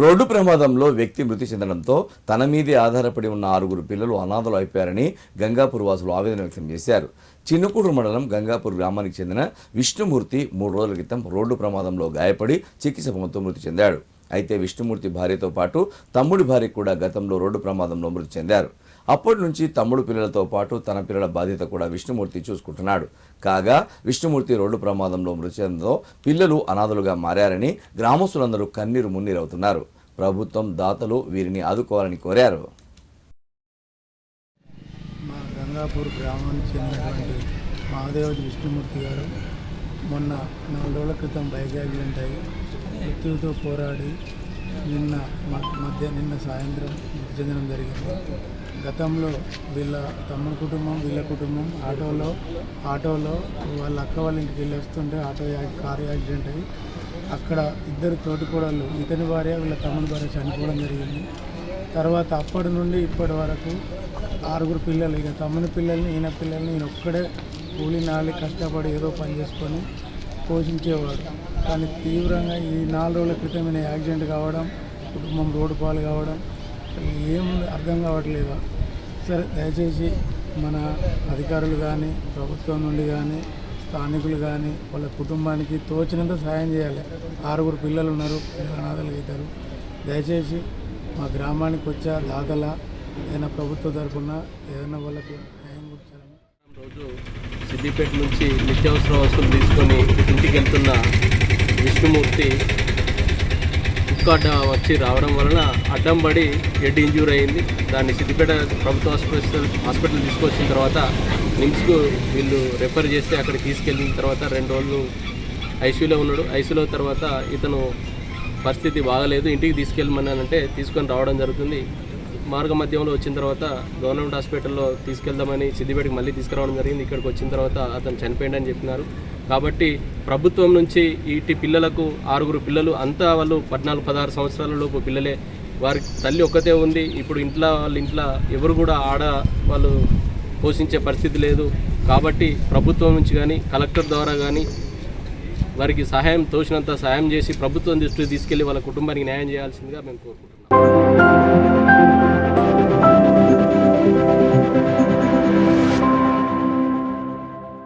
Road ప్రమాదంలో వ్యక్తి మృతి చెందడంతో తన మీదే ఆధారపడి ఉన్న ఆరుగురు పిల్లలు అనాథలు అయిపోయారని గంగాపూర్ వాసులు ఆవేదన వ్యక్తం చేశారు. చిన్నకూడు మండలం గంగాపూర్ గ్రామానికి చెందిన విష్ణుమూర్తి మూడు రోజుల క్రితం రోడ్డు ప్రమాదంలో గాయపడి చికిత్స పొందుతూ మృతి చెందాడు. అయితే విష్ణుమూర్తి భార్యతో పాటు తమ్ముడి భార్య కూడా గతంలో రోడ్డు ప్రమాదంలో మృతి చెందారు. అప్పటి నుంచి తమ్ముడు పిల్లలతో పాటు తన పిల్లల బాధ్యత కూడా విష్ణుమూర్తి చూసుకుంటున్నాడు. కాగా విష్ణుమూర్తి రోడ్డు ప్రమాదంలో మృతి చెందడంతో పిల్లలు అనాథలుగా మారారని గ్రామస్తులందరూ కన్నీరు మున్నీరవుతున్నారు. ప్రభుత్వం దాతలు వీరిని ఆదుకోవాలని కోరారు. మా గంగాపూర్ గ్రామానికి చెందినటువంటి మహాదేవ్ విష్ణుమూర్తి గారు మొన్న నాలుగు రోజుల క్రితం బైక్ యాక్సిడెంట్ అయ్యి పోరాడి నిన్న మధ్య నిన్న సాయంత్రం మృతి చెందడం జరిగింది. గతంలో వీళ్ళ తమ్ముడు కుటుంబం వీళ్ళ కుటుంబం ఆటోలో ఆటోలో వాళ్ళ అక్క వాళ్ళ ఇంటికి వెళ్ళి వస్తుంటే ఆటో కారు యాక్సిడెంట్ అయ్యి అక్కడ ఇద్దరు తోటికోడళ్ళు ఇతని భార్య వీళ్ళ తమ్ముడు భార్య చనిపోవడం జరిగింది. తర్వాత అప్పటి నుండి ఇప్పటి వరకు ఆరుగురు పిల్లలు ఇక తమ్ముని పిల్లల్ని ఈయన పిల్లల్ని ఈయన ఒక్కడే కూలి నాలి కష్టపడి ఏదో పని చేసుకొని పోషించేవాడు. కానీ తీవ్రంగా ఈ నాలుగు రోజుల క్రితం ఈయన యాక్సిడెంట్ కావడం కుటుంబం రోడ్డు పాలు కావడం ఏం అర్థం కావట్లేదు. సరే దయచేసి మన అధికారులు కానీ ప్రభుత్వం నుండి కానీ స్థానికులు కానీ వాళ్ళ కుటుంబానికి తోచినంత సాయం చేయాలి. ఆరుగురు పిల్లలు ఉన్నారు అనాథలు అవుతారు. దయచేసి మా గ్రామానికి వచ్చే దాతల ఏదైనా ప్రభుత్వ తరఫున ఏదైనా వాళ్ళకి న్యాయం కూర్చాలని రోజు సిద్దిపేట నుంచి నిత్యావసర వస్తువులు తీసుకొని ఇంటికి వెళ్తున్న విష్ణుమూర్తి కుక్క వచ్చి రావడం వలన అడ్డం పడి హెడ్ ఇంజ్యూర్ అయింది. దాన్ని సిద్దిపేట ప్రభుత్వ హాస్పిటల్ హాస్పిటల్ తీసుకొచ్చిన తర్వాత నిమ్స్కు వీళ్ళు రెఫర్ చేస్తే అక్కడికి తీసుకెళ్ళిన తర్వాత రెండు రోజులు ఐసీయూలో ఉన్నాడు. ఐసీయూలో తర్వాత ఇతను పరిస్థితి బాగలేదు. ఇంటికి తీసుకెళ్ళమన్నానంటే తీసుకొని రావడం జరుగుతుంది. మార్గ మధ్యంలో వచ్చిన తర్వాత గవర్నమెంట్ హాస్పిటల్లో తీసుకెళ్దామని సిద్దిపేటకి మళ్ళీ తీసుకురావడం జరిగింది. ఇక్కడికి వచ్చిన తర్వాత అతను చనిపోయింది చెప్పినారు. కాబట్టి ప్రభుత్వం నుంచి ఇటు పిల్లలకు ఆరుగురు పిల్లలు అంతా వాళ్ళు పద్నాలుగు పదహారు సంవత్సరాల లోపు పిల్లలే. వారి తల్లి ఒక్కతే ఉంది. ఇప్పుడు ఇంట్లో వాళ్ళ ఇంట్లో ఎవరు కూడా ఆడ వాళ్ళు పోషించే పరిస్థితి లేదు. కాబట్టి ప్రభుత్వం నుంచి కానీ కలెక్టర్ ద్వారా కానీ వారికి సహాయం తోచినంత సహాయం చేసి ప్రభుత్వం దృష్టికి తీసుకెళ్ళి వాళ్ళ కుటుంబానికి న్యాయం చేయాల్సిందిగా మేము కోరుకుంటున్నాం.